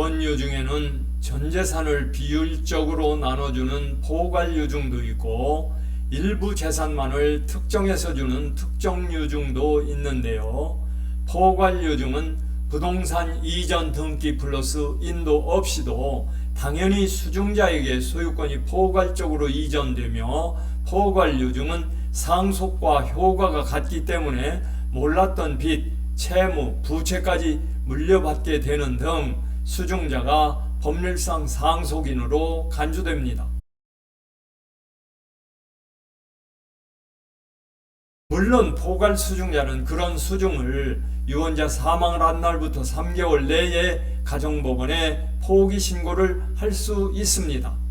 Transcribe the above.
유언유 중에는 전 재산을 비율적으로 나눠주는 포괄유증도 있고 일부 재산만을 특정해서 주는 특정유증도 있는데요. 포괄유증은 부동산 이전 등기 플러스 인도 없이도 당연히 수중자에게 소유권이 포괄적으로 이전되며 포괄유증은 상속과 효과가 같기 때문에 몰랐던 빚, 채무, 부채까지 물려받게 되는 등 수중자가 법률상 상속인으로 간주됩니다. 물론 포괄 수중자는 그런 수중을 유언자 사망을 한 날부터 3개월 내에 가정법원에 포기 신고를 할 수 있습니다.